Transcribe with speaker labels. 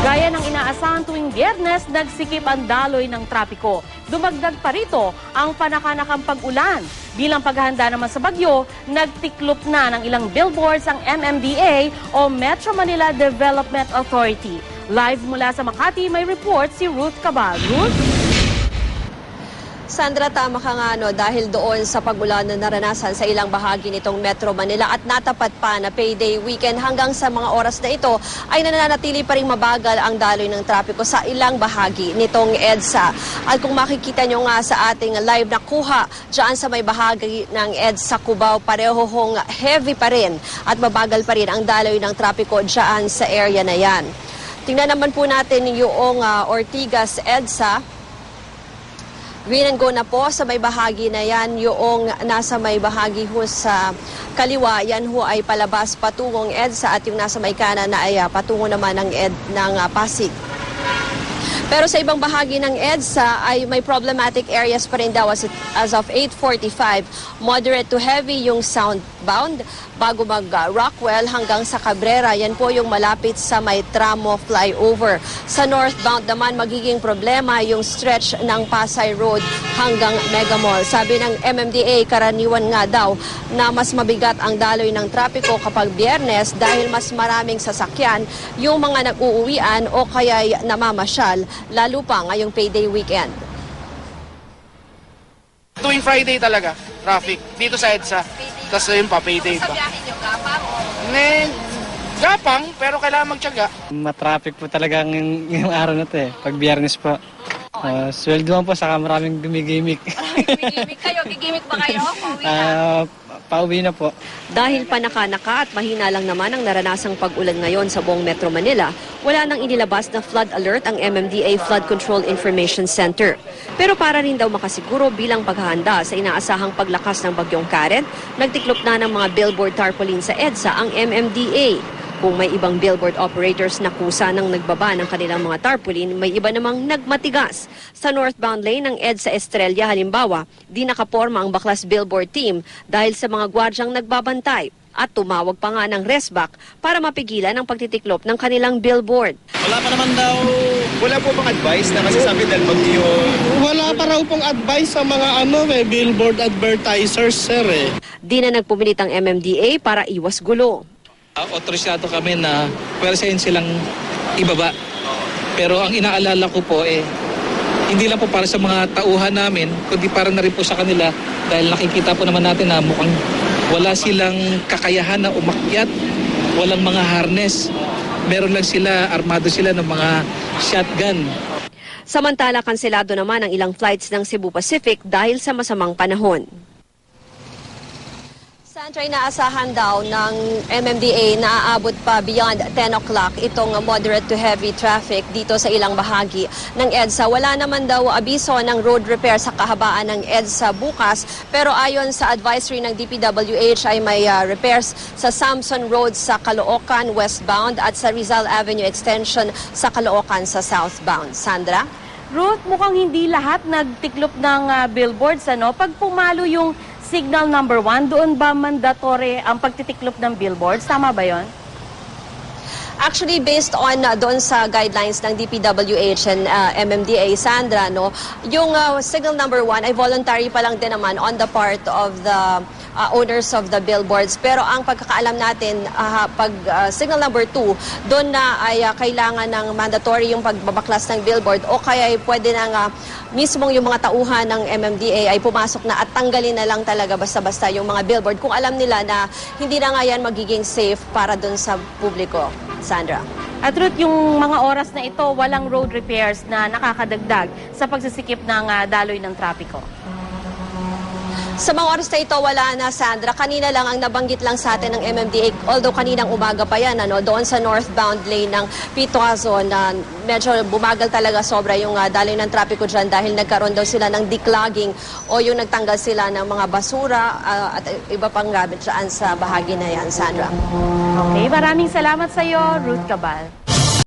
Speaker 1: Gaya ng inaasahan tuwing biyernes, nagsikip ang daloy ng trapiko. Dumagdag pa rito ang panakanakang pag-ulan. Bilang paghahanda naman sa bagyo, nagtiklop na ng ilang billboards ang MMDA o Metro Manila Development Authority. Live mula sa Makati, may report si Ruth Cabal. Ruth?
Speaker 2: Sandra, tama ka nga no, dahil doon sa pagulan na naranasan sa ilang bahagi nitong Metro Manila at natapat pa na payday weekend hanggang sa mga oras na ito ay nananatili pa rin mabagal ang daloy ng trapiko sa ilang bahagi nitong EDSA. At kung makikita nyo nga sa ating live na kuha dyan sa may bahagi ng EDSA Cubao, pareho hong heavy pa rin at mabagal pa rin ang daloy ng trapiko dyan sa area na yan. Tingnan naman po natin yung uh, Ortigas EDSA. Green and go na po sa may bahagi na yan, yung nasa may bahagi ho sa kaliwa, yan ho ay palabas patungong EDSA at yung nasa may kanan na ay ah, patungo naman ng ED ng ah, Pasig. Pero sa ibang bahagi ng EDSA ay may problematic areas pa rin daw as, as of 8.45. Moderate to heavy yung southbound bago mag-Rockwell hanggang sa Cabrera. Yan po yung malapit sa may tramo flyover. Sa northbound naman magiging problema yung stretch ng Pasay Road hanggang Mega Mall. Sabi ng MMDA, karaniwan nga daw na mas mabigat ang daloy ng trapiko kapag biyernes dahil mas maraming sasakyan yung mga nag-uuwian o kaya namamasyal, lalo pa ngayong payday weekend.
Speaker 3: Tuwing Friday talaga, traffic. Dito sa EDSA. Tapos yun pa, payday pa.
Speaker 2: niyo, gapang?
Speaker 3: Ne, gapang, pero kailangan magtyaga.
Speaker 4: Matraffic po talaga ng ngayong araw na to eh. Pag biyernes po. Uh, sweldoan po, saka maraming gumigimik.
Speaker 2: Gigimik kayo? Gigimik ba kayo?
Speaker 4: Ah, pauwi na po.
Speaker 2: Dahil panakanaka at mahina lang naman ang naranasang pag-ulan ngayon sa buong Metro Manila, wala nang inilabas na flood alert ang MMDA Flood Control Information Center. Pero para rin daw makasiguro bilang paghahanda sa inaasahang paglakas ng bagyong Karen, nagtiklop na ng mga billboard tarpaulin sa EDSA ang MMDA. Kung may ibang billboard operators na kusa ng nagbaba ng kanilang mga tarpaulin, may iba namang nagmatigas. Sa northbound lane ng EDSA Estrella halimbawa, di nakaporma ang baklas billboard team dahil sa mga gwardyang nagbabantay at tumawag pa nga ng resback para mapigilan ang pagtitiklop ng kanilang billboard.
Speaker 5: Wala pa naman daw, wala po bang advice na kasi sabi dahil bagyo,
Speaker 6: Wala pa raw pong advice sa mga ano, may billboard advertisers, sir eh.
Speaker 2: Di na nagpumilit ang MMDA para iwas gulo.
Speaker 7: Uh, otorisado kami na pwersahin silang ibaba. Pero ang inaalala ko po eh, hindi lang po para sa mga tauhan namin, kundi para na rin po sa kanila dahil nakikita po naman natin na mukhang wala silang kakayahan na umakyat, walang mga harness. Meron lang sila, armado sila ng mga shotgun.
Speaker 2: Samantala, kanselado naman ang ilang flights ng Cebu Pacific dahil sa masamang panahon. Sandra, inaasahan daw ng MMDA na aabot pa beyond 10 o'clock itong moderate to heavy traffic dito sa ilang bahagi ng EDSA. Wala naman daw abiso ng road repair sa kahabaan ng EDSA bukas pero ayon sa advisory ng DPWH ay may uh, repairs sa Samson Road sa Caloocan westbound at sa Rizal Avenue extension sa Caloocan sa southbound. Sandra?
Speaker 1: Ruth, mukhang hindi lahat nagtiklop ng ah, billboards. Ano? Pag pumalo yung signal number one, doon ba mandatory ang pagtitiklop ng billboards? Tama ba yon?
Speaker 2: Actually, based on uh, doon sa guidelines ng DPWH and uh, MMDA, Sandra, no, yung uh, signal number one ay voluntary pa lang din naman on the part of the uh, owners of the billboards. Pero ang pagkakaalam natin, uh, pag uh, signal number two, doon na ay uh, kailangan ng mandatory yung pagbabaklas ng billboard o kaya ay pwede na nga mismong yung mga tauhan ng MMDA ay pumasok na at tanggalin na lang talaga basta-basta yung mga billboard kung alam nila na hindi na nga yan magiging safe para doon sa publiko. Sandra.
Speaker 1: At Ruth, yung mga oras na ito, walang road repairs na nakakadagdag sa pagsisikip ng ah, daloy ng trapiko.
Speaker 2: Sa mga oras na ito, wala na, Sandra. Kanina lang ang nabanggit lang sa atin ng MMDA, although kaninang umaga pa yan, ano, doon sa northbound lane ng Pituazo na medyo bumagal talaga sobra yung uh, daloy ng trapiko dyan dahil nagkaroon daw sila ng declogging o yung nagtanggal sila ng mga basura uh, at iba pang gamit dyan sa bahagi na yan, Sandra.
Speaker 1: Okay, maraming salamat sa iyo, Ruth Cabal.